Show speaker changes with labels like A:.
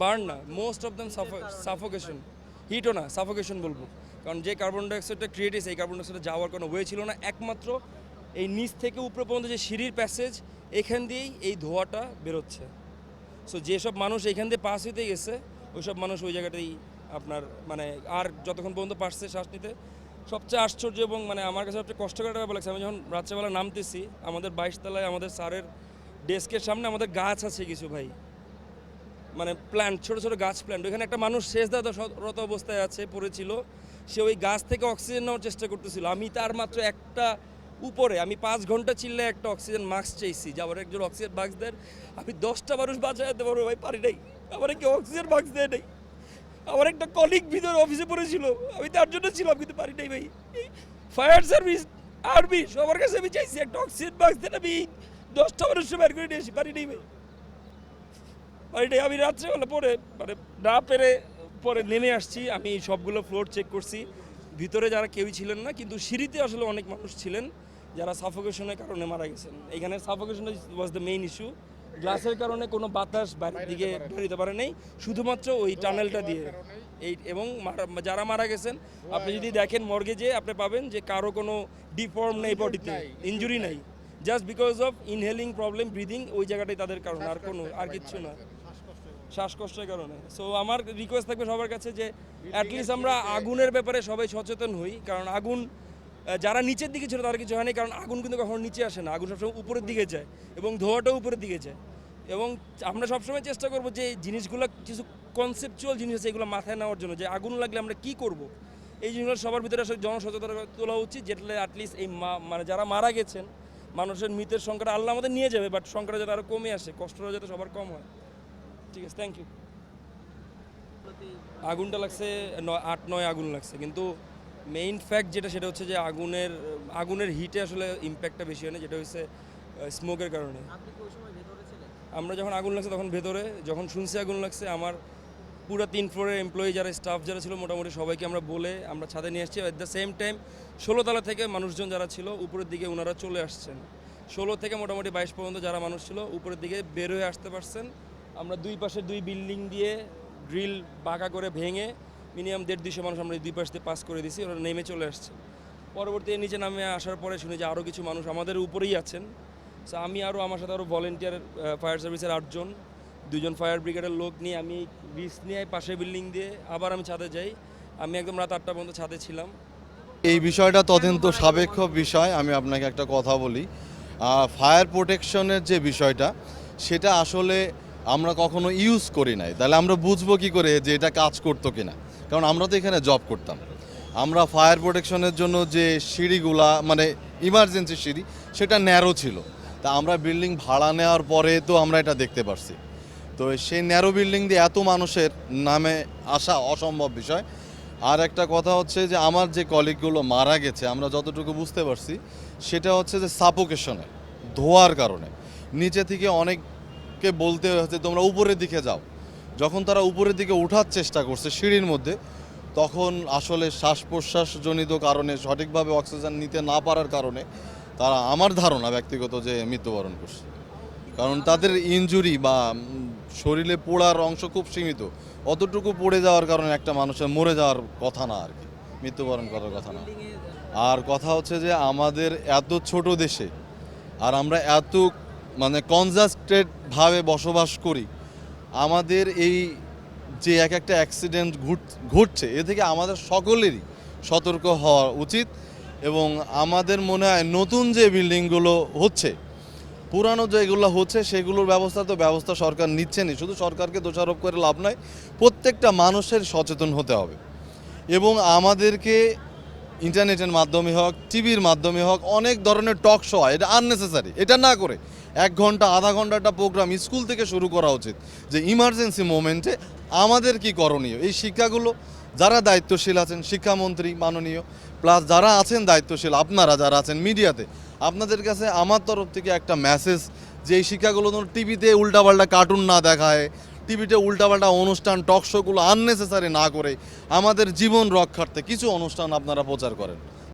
A: Burn না most of them suffocation হিটও না সাফোকেশন বলব। কারণ যে কার্বন ডাইঅক্সাইডটা ক্রিয়েট হয়েছে এই কার্বন ডাইঅক্সাইডে যাওয়ার কোনো ওয়ে ছিল না। একমাত্র এই নিচ থেকে উপরে পর্যন্ত যে সিঁড়ির প্যাসেজ এখান দিয়েই এই ধোঁয়াটা বেরোচ্ছে। সো যেসব মানুষ এখান দিয়ে পাস হইতে গেছে ওইসব মানুষ ওই জায়গাটাই আপনার মানে আর যতক্ষণ পর্যন্ত পারছে শ্বাস নিতে সবচেয়ে আশ্চর্য এবং মানে আমার কাছে সবচেয়ে কষ্টকর ব্যাপার লাগছে। আমি যখন রাত্রেবেলা নামতেছি আমাদের বাইশ তলায় আমাদের স্যারের ডেস্কের সামনে আমাদের গাছ আছে কিছু ভাই। মানে প্ল্যান্ট ছোট ছোট গাছ প্ল্যান্ট ওইখানে একটা মানুষ শেষ রত অবস্থায় আছে, পড়েছিল। সে ওই গাছ থেকে অক্সিজেন নেওয়ার চেষ্টা করতেছিল। আমি তার মাত্র একটা উপরে, আমি পাঁচ ঘণ্টা চিল্লে একটা অক্সিজেন মাস্ক চাইছি। যে আমার একজন অক্সিজেন মাস্ক দেন। আমি দশটা মানুষ বাঁচাতে পারব ভাই, পারি নাই। আমার কি অক্সিজেন মাস্ক দেয় নাই। আমার একটা কলিগ ভিতরে অফিসে পড়েছিল। আমি তার জন্য ছিলাম, কিন্তু পারি নাই ভাই। ফায়ার সার্ভিস আর্মি সবার কাছে আমি চাইছি একটা অক্সিজেন মাস্ক দেন। আমি দশটা মানুষ বের করে নিয়ে পারি নাই ভাই। নাই আমি রাত্রেবেলা পরে মানে না পেরে পরে নেমে আসছি আমি সবগুলো ফ্লোর চেক করছি। ভিতরে যারা কেউই ছিলেন না কিন্তু সিঁড়িতে আসলে অনেক মানুষ ছিলেন যারা সাফোকেশনের কারণে মারা গেছেন। এখানে suffocation was the main issue গ্লাসের কারণে কোনো বাতাস বাইরের দিকে বেরোতে পারে নাই শুধুমাত্র ওই টানেলটা দিয়ে। এই এবং যারা মারা গেছেন আপনি যদি দেখেন মর্গে যে আপনি পাবেন যে কারও কোনো ডিফর্ম নেই বডিতে ইনজুরি নাই। Just because of inhaling problem breathing ওই জায়গাটাই তাদের কারণ আর কোনো আর কিচ্ছু না। শ্বাসকষ্টের কারণে। সো আমার রিকোয়েস্ট থাকবে সবার কাছে যে অ্যাটলিস্ট আমরা আগুনের ব্যাপারে সবাই সচেতন হই। কারণ আগুন যারা নিচের দিকে ছিল তারা কিছু হয়নি কারণ আগুন কিন্তু কখনো নিচে আসে না। আগুন সবসময় উপরের দিকে যায় এবং ধোঁয়াটাও উপরের দিকে যায়। এবং আমরা সবসময় চেষ্টা করব যে জিনিসগুলো কিছু কনসেপচুয়াল জিনিস আছে এগুলো মাথায় নেওয়ার জন্য যে আগুন লাগলে আমরা কি করব? এই জিনিসগুলো সবার ভিতরে আসলে জনসচেতনতা তোলা উচিত যেটা অ্যাটলিস্ট এই মা- মানে যারা মারা গেছেন মানুষের মৃতের সংখ্যাটা আল্লাহ আমাদের নিয়ে যাবে বাট সংখ্যাটা যাতে আরও কমে আসে কষ্টটা যাতে সবার কম হয়। ঠিক আছে থ্যাংক ইউ আগুনটা লাগছে আট নয় আগুন লাগছে কিন্তু মেইন ফ্যাক্ট যেটা সেটা হচ্ছে যে আগুনের আগুনের হিটে আসলে ইম্প্যাক্টটা বেশি হয় না যেটা হচ্ছে স্মোকের কারণে। আমরা যখন আগুন লাগছে তখন ভেতরে যখন শুনছি আগুন লাগছে আমার পুরো তিন ফ্লোরের এমপ্লয়ি যারা স্টাফ যারা ছিল মোটামুটি সবাইকে আমরা বলে আমরা ছাদে নিয়ে আসছি। অ্যাট দ্য সেম টাইম ষোলো তলা থেকে মানুষজন যারা ছিল উপরের দিকে ওনারা চলে আসছেন। ষোলো থেকে মোটামুটি বাইশ পর্যন্ত যারা মানুষ ছিল উপরের দিকে বের হয়ে আসতে পারছেন। আমরা দুই পাশে দুই বিল্ডিং দিয়ে ড্রিল বাঁকা করে ভেঙে মিনিমাম দেড় দুশো মানুষ আমরা দুই পাশ দিয়ে পাস করে দিছি ওরা নেমে চলে আসছে। পরবর্তী নিচে নামে আসার পরে শুনি যে আরও কিছু মানুষ আমাদের উপরেই আছেন। সো আমি আরও আমার সাথে আরও ভলেন্টিয়ার ফায়ার সার্ভিসের আটজন দুজন ফায়ার ব্রিগেডের লোক নিয়ে আমি রিস্ক নিয়ে পাশের বিল্ডিং দিয়ে আবার আমি ছাদে যাই। আমি একদম রাত আটটা পর্যন্ত ছাদে ছিলাম।
B: এই বিষয়টা তদন্ত সাপেক্ষ বিষয়, আমি আপনাকে একটা কথা বলি। ফায়ার প্রোটেকশনের যে বিষয়টা, সেটা আসলে আমরা কখনো ইউজ করি নাই। তাহলে আমরা বুঝব কি করে যে এটা কাজ করতো কিনা। কারণ আমরা তো এখানে জব করতাম। আমরা ফায়ার প্রোটেকশনের জন্য যে সিঁড়িগুলা মানে ইমার্জেন্সি সিঁড়ি, সেটা ন্যারো ছিল। তা আমরা বিল্ডিং ভাড়া নেওয়ার পরে তো আমরা এটা দেখতে পারছি। তো সেই ন্যারো বিল্ডিং দিয়ে এত মানুষের নামে আসা অসম্ভব বিষয়। আর একটা কথা হচ্ছে যে আমার যে কলিগগুলো মারা গেছে, আমরা যতটুকু বুঝতে পারছি, সেটা হচ্ছে যে সাপোকেশনে ধোয়ার কারণে। নিচে থেকে অনেককে বলতে হচ্ছে তোমরা উপরের দিকে যাও। যখন তারা উপরের দিকে ওঠার চেষ্টা করছে সিঁড়ির মধ্যে, তখন আসলে শ্বাস প্রশ্বাসজনিত কারণে, সঠিকভাবে অক্সিজেন নিতে না পারার কারণে তারা আমার ধারণা ব্যক্তিগত যে মৃত্যুবরণ করছে। কারণ তাদের ইনজুরি বা শরীরে পোড়ার অংশ খুব সীমিত, অতটুকু পড়ে যাওয়ার কারণে একটা মানুষের মরে যাওয়ার কথা না আর কি, মৃত্যুবরণ করার কথা না। আর কথা হচ্ছে যে আমাদের এত ছোট দেশে, আর আমরা এত মানে কনজাস্টেড ভাবে বসবাস করি। আমাদের এই যে এক একটা অ্যাক্সিডেন্ট ঘটছে এ থেকে আমাদের সকলেরই সতর্ক হওয়া উচিত এবং আমাদের মনে হয় নতুন যে বিল্ডিংগুলো হচ্ছে, পুরানো যেগুলো হচ্ছে সেগুলোর ব্যবস্থা তো ব্যবস্থা সরকার নিচ্ছেনই। শুধু সরকারকে দোষারোপ করে লাভ নয়, প্রত্যেকটা মানুষের সচেতন হতে হবে। এবং আমাদেরকে ইন্টারনেটের মাধ্যমে হোক, টিভির মাধ্যমে হোক, অনেক ধরনের টক শো হয়, এটা আননেসেসারি এটা না করে। এক ঘণ্টা, আধা ঘণ্টা একটা প্রোগ্রাম স্কুল থেকে শুরু করা উচিত যে ইমার্জেন্সি মোমেন্টে আমাদের কি করণীয়? এই শিক্ষাগুলো যারা দায়িত্বশীল আছেন, শিক্ষামন্ত্রী, মাননীয় প্লাস যারা আছেন দায়িত্বশীল, আপনারা যারা আছেন মিডিয়াতে আপনাদের কাছে আমার তরফ থেকে একটা মেসেজ যে এই শিক্ষাগুলো ধরুন টিভিতে উল্টাপাল্টা কার্টুন না দেখায় টিভিতে উল্টাপাল্টা অনুষ্ঠান টক শোগুলো আননেসেসারি না করে আমাদের জীবন রক্ষার্থে কিছু অনুষ্ঠান আপনারা প্রচার করেন।